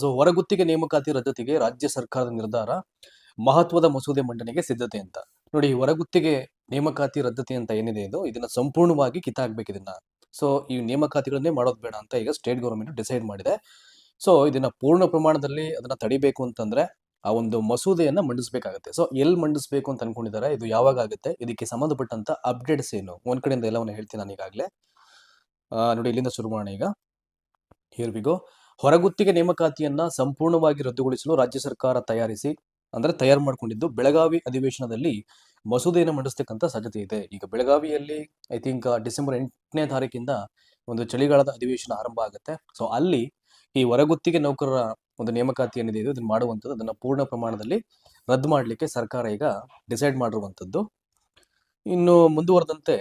So ಹೊರಗುತ್ತಿಗೆ ನೇಮಕಾತಿ ರದ್ದತಿಗೆ ರಾಜ್ಯ ಸರ್ಕಾರದ ನಿರ್ಧಾರ ಮಹತ್ವದ ಮಸೂದೆ ಮಂಡನೆಗೆ ಸಿದ್ಧತೆ ಅಂತ. ನೋಡಿ, ಹೊರಗುತ್ತಿಗೆ ನೇಮಕಾತಿ ರದ್ದತಿ ಅಂತ ಏನಿದೆ ಇದು? ಇದನ್ನ ಸಂಪೂರ್ಣವಾಗಿ ಕಿತ್ತಾಕ್ಬೇಕು ಇದನ್ನ ಸೊ, ಈ ನೇಮಕಾತಿಗಳನ್ನೇ ಮಾಡೋದು ಬೇಡ ಅಂತ ಈಗ ಸ್ಟೇಟ್ ಗೌರ್ಮೆಂಟ್ ಡಿಸೈಡ್ ಮಾಡಿದೆ. ಸೊ, ಇದನ್ನ ಪೂರ್ಣ ಪ್ರಮಾಣದಲ್ಲಿ ಅದನ್ನ ತಡಿಬೇಕು ಅಂತಂದ್ರೆ ಆ ಒಂದು ಮಸೂದೆಯನ್ನ ಮಂಡಿಸಬೇಕಾಗುತ್ತೆ. ಸೊ ಎಲ್ಲಿ ಮಂಡಿಸಬೇಕು ಅಂತ ಅನ್ಕೊಂಡಿದ್ದಾರೆ ಇದು ಯಾವಾಗ ಆಗುತ್ತೆ? ಇದಕ್ಕೆ ಸಂಬಂಧಪಟ್ಟಂತ ಅಪ್ಡೇಟ್ಸ್ ಏನು? ಒಂದ್ ಕಡೆಯಿಂದ ಎಲ್ಲವನ್ನ ಹೇಳ್ತೀನಿ ನಾನು ಈಗಾಗಲೇ ನೋಡಿ, ಇಲ್ಲಿಂದ ಶುರು ಮಾಡೋಣ ಈಗ. ಹಿಯರ್ ವಿಗೋ ಹೊರಗುತ್ತಿಗೆ ನೇಮಕಾತಿಯನ್ನ ಸಂಪೂರ್ಣವಾಗಿ ರದ್ದುಗೊಳಿಸಲು ರಾಜ್ಯ ಸರ್ಕಾರ ತಯಾರಿಸಿ, ಅಂದ್ರೆ ತಯಾರು ಮಾಡಿಕೊಂಡಿದ್ದು ಬೆಳಗಾವಿ ಅಧಿವೇಶನದಲ್ಲಿ ಮಸೂದೆಯನ್ನು ಮಂಡಿಸ್ತಕ್ಕಂಥ ಸಾಧ್ಯತೆ ಇದೆ. ಈಗ ಬೆಳಗಾವಿಯಲ್ಲಿ ಐ ಥಿಂಕ್ ಡಿಸೆಂಬರ್ ಎಂಟನೇ ತಾರೀಕಿಂದ ಒಂದು ಚಳಿಗಾಲದ ಅಧಿವೇಶನ ಆರಂಭ ಆಗುತ್ತೆ. ಸೊ ಅಲ್ಲಿ ಈ ಹೊರಗುತ್ತಿಗೆ ನೌಕರರ ಒಂದು ನೇಮಕಾತಿ ಏನಿದೆ ಅದನ್ನ ಮಾಡುವಂಥದ್ದು, ಅದನ್ನ ಪೂರ್ಣ ಪ್ರಮಾಣದಲ್ಲಿ ರದ್ದು ಮಾಡಲಿಕ್ಕೆ ಸರ್ಕಾರ ಈಗ ಡಿಸೈಡ್ ಮಾಡಿರುವಂಥದ್ದು. ಇನ್ನು ಮುಂದುವರೆದಂತೆ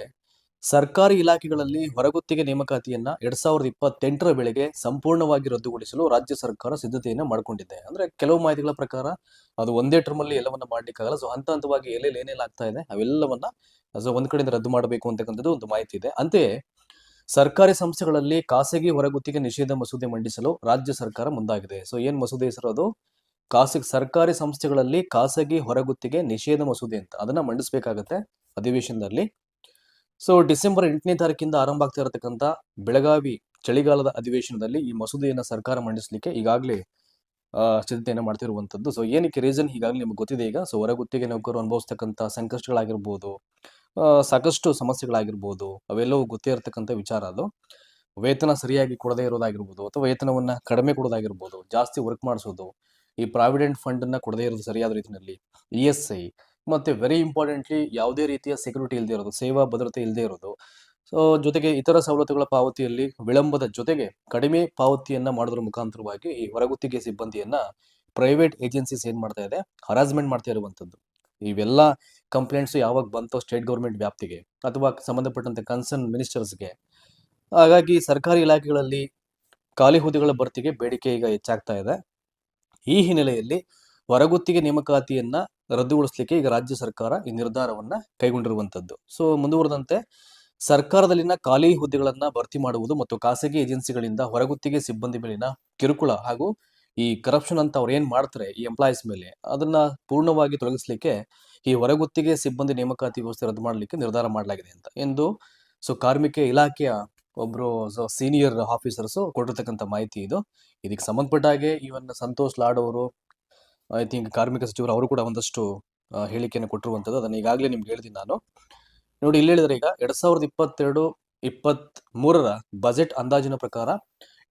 ಸರ್ಕಾರಿ ಇಲಾಖೆಗಳಲ್ಲಿ ಹೊರಗುತ್ತಿಗೆ ನೇಮಕಾತಿಯನ್ನ ಎರಡ್ ಸಾವಿರದ ಇಪ್ಪತ್ತೆಂಟರ ವೇಳೆಗೆ ಸಂಪೂರ್ಣವಾಗಿ ರದ್ದುಗೊಳಿಸಲು ರಾಜ್ಯ ಸರ್ಕಾರ ಸಿದ್ಧತೆಯನ್ನ ಮಾಡಿಕೊಂಡಿದೆ. ಅಂದ್ರೆ ಕೆಲವು ಮಾಹಿತಿಗಳ ಪ್ರಕಾರ ಅದು ಒಂದೇ ಟರ್ಮ್ ಅಲ್ಲಿ ಎಲ್ಲವನ್ನ ಮಾಡ್ಲಿಕ್ಕಾಗಲ್ಲ. ಸೊ ಹಂತ ಹಂತವಾಗಿ ಎಲ್ಲೆಲ್ಲಿ ಏನೆಲ್ಲ ಆಗ್ತಾ ಇದೆ ಅವೆಲ್ಲವನ್ನ ಸೊ ಒಂದ್ ಕಡೆಯಿಂದ ರದ್ದು ಮಾಡಬೇಕು ಅಂತಕ್ಕಂಥದ್ದು ಒಂದು ಮಾಹಿತಿ ಇದೆ. ಅಂತೆಯೇ ಸರ್ಕಾರಿ ಸಂಸ್ಥೆಗಳಲ್ಲಿ ಖಾಸಗಿ ಹೊರಗುತ್ತಿಗೆ ನಿಷೇಧ ಮಸೂದೆ ಮಂಡಿಸಲು ರಾಜ್ಯ ಸರ್ಕಾರ ಮುಂದಾಗಿದೆ. ಸೊ ಏನ್ ಮಸೂದೆ ಹೆಸರು ಅದು? ಖಾಸಗಿ, ಸರ್ಕಾರಿ ಸಂಸ್ಥೆಗಳಲ್ಲಿ ಖಾಸಗಿ ಹೊರಗುತ್ತಿಗೆ ನಿಷೇಧ ಮಸೂದೆ ಅಂತ. ಅದನ್ನ ಮಂಡಿಸಬೇಕಾಗತ್ತೆ ಅಧಿವೇಶನದಲ್ಲಿ. ಸೊ ಡಿಸೆಂಬರ್ ಎಂಟನೇ ತಾರೀಕಿಂದ ಆರಂಭ ಆಗ್ತಾ ಇರತಕ್ಕಂಥ ಬೆಳಗಾವಿ ಚಳಿಗಾಲದ ಅಧಿವೇಶನದಲ್ಲಿ ಈ ಮಸೂದೆಯನ್ನು ಸರ್ಕಾರ ಮಂಡಿಸಲಿಕ್ಕೆ ಈಗಾಗಲೇ ಸಿದ್ಧತೆಯನ್ನು ಮಾಡ್ತಿರುವಂಥದ್ದು. ಸೊ ಏನಕ್ಕೆ ರೀಸನ್ ಈಗಾಗಲೇ ನಿಮ್ಗೆ ಗೊತ್ತಿದೆ ಈಗ? ಸೊ ಹೊರಗುತ್ತಿಗೆ ನೌಕರರು ಅನುಭವಿಸ್ತಕ್ಕಂಥ ಸಂಕಷ್ಟಗಳಾಗಿರ್ಬೋದು ಸಾಕಷ್ಟು ಸಮಸ್ಯೆಗಳಾಗಿರ್ಬೋದು, ಅವೆಲ್ಲವೂ ಗೊತ್ತೇ ಇರತಕ್ಕಂಥ ವಿಚಾರ ಅದು. ವೇತನ ಸರಿಯಾಗಿ ಕೊಡದೇ ಇರೋದಾಗಿರ್ಬೋದು ಅಥವಾ ವೇತನವನ್ನು ಕಡಿಮೆ ಕೊಡೋದಾಗಿರ್ಬೋದು, ಜಾಸ್ತಿ ವರ್ಕ್ ಮಾಡಿಸೋದು, ಈ ಪ್ರಾವಿಡೆಂಟ್ ಫಂಡನ್ನು ಕೊಡದೇ ಇರೋದು ಸರಿಯಾದ ರೀತಿಯಲ್ಲಿ ಇ ಎಸ್ ಐ ಮತ್ತೆ ವೆರಿ ಇಂಪಾರ್ಟೆಂಟ್ಲಿ ಯಾವುದೇ ರೀತಿಯ ಸೆಕ್ಯೂರಿಟಿ ಇಲ್ಲದೆ ಇರೋದು, ಸೇವಾ ಭದ್ರತೆ ಇಲ್ಲದೆ ಇರೋದು. ಸೊ ಜೊತೆಗೆ ಇತರ ಸವಲತ್ತುಗಳ ಪಾವತಿಯಲ್ಲಿ ವಿಳಂಬದ ಜೊತೆಗೆ ಕಡಿಮೆ ಪಾವತಿಯನ್ನ ಮಾಡೋದ್ರ ಮುಖಾಂತರವಾಗಿ ಈ ಹೊರಗುತ್ತಿಗೆ ಸಿಬ್ಬಂದಿಯನ್ನ ಪ್ರೈವೇಟ್ ಏಜೆನ್ಸೀಸ್ ಏನ್ ಮಾಡ್ತಾ ಇದೆ ಹರಾಸ್ಮೆಂಟ್ ಮಾಡ್ತಾ ಇರುವಂತದ್ದು ಇವೆಲ್ಲ ಕಂಪ್ಲೇಂಟ್ಸ್ ಯಾವಾಗ ಬಂತೋ ಸ್ಟೇಟ್ ಗೌರ್ಮೆಂಟ್ ವ್ಯಾಪ್ತಿಗೆ ಅಥವಾ ಸಂಬಂಧಪಟ್ಟಂತ ಕನ್ಸರ್ನ್ ಮಿನಿಸ್ಟರ್ಸ್ಗೆ ಹಾಗಾಗಿ ಸರ್ಕಾರಿ ಇಲಾಖೆಗಳಲ್ಲಿ ಖಾಲಿ ಹುದ್ದೆಗಳ ಭರ್ತಿಗೆ ಬೇಡಿಕೆ ಈಗ ಹೆಚ್ಚಾಗ್ತಾ ಇದೆ. ಈ ಹಿನ್ನೆಲೆಯಲ್ಲಿ ಹೊರಗುತ್ತಿಗೆ ನೇಮಕಾತಿಯನ್ನ ರದ್ದುಗೊಳಿಸಲಿಕ್ಕೆ ಈಗ ರಾಜ್ಯ ಸರ್ಕಾರ ಈ ನಿರ್ಧಾರವನ್ನ ಕೈಗೊಂಡಿರುವಂತದ್ದು. ಸೊ ಮುಂದುವರೆದಂತೆ ಸರ್ಕಾರದಲ್ಲಿನ ಖಾಲಿ ಹುದ್ದೆಗಳನ್ನ ಭರ್ತಿ ಮಾಡುವುದು ಮತ್ತು ಖಾಸಗಿ ಏಜೆನ್ಸಿಗಳಿಂದ ಹೊರಗುತ್ತಿಗೆ ಸಿಬ್ಬಂದಿ ಮೇಲಿನ ಕಿರುಕುಳ ಹಾಗೂ ಈ ಕರಪ್ಷನ್ ಅಂತ ಅವ್ರು ಏನ್ ಮಾಡ್ತಾರೆ ಈ ಎಂಪ್ಲಾಯೀಸ್ ಮೇಲೆ, ಅದನ್ನ ಪೂರ್ಣವಾಗಿ ತೊಲಗಿಸಲಿಕ್ಕೆ ಈ ಹೊರಗುತ್ತಿಗೆ ಸಿಬ್ಬಂದಿ ನೇಮಕಾತಿ ವ್ಯವಸ್ಥೆ ರದ್ದು ಮಾಡಲಿಕ್ಕೆ ನಿರ್ಧಾರ ಮಾಡಲಾಗಿದೆ ಅಂತ. ಎಂದು ಸೊ, ಕಾರ್ಮಿಕ ಇಲಾಖೆಯ ಒಬ್ರು ಸೀನಿಯರ್ ಆಫೀಸರ್ಸ್ ಕೊಟ್ಟಿರ್ತಕ್ಕಂಥ ಮಾಹಿತಿ ಇದು. ಇದಕ್ಕೆ ಸಂಬಂಧಪಟ್ಟ ಹಾಗೆ ಇವನ್ ಸಂತೋಷ್ ಲಾಡ್ ಅವರು ಐ ಥಿಂಕ್ ಕಾರ್ಮಿಕ ಸಚಿವರು ಅವರು ಕೂಡ ಒಂದಷ್ಟು ಹೇಳಿಕೆಯನ್ನು ಕೊಟ್ಟಿರುವಂಥದ್ದು. ಅದನ್ನ ಈಗಾಗಲೇ ನಿಮ್ಗೆ ಹೇಳ್ತೀನಿ ನಾನು. ನೋಡಿ, ಇಲ್ಲಿ ಹೇಳಿದ್ರೆ ಈಗ ಎರಡ್ ಸಾವಿರದ ಇಪ್ಪತ್ತೆರಡು, ಇಪ್ಪತ್ತ್ ಮೂರರ ಬಜೆಟ್ ಅಂದಾಜಿನ ಪ್ರಕಾರ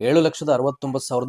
ಏಳು ಲಕ್ಷದ ಅರವತ್ತೊಂಬತ್ತು ಸಾವಿರದ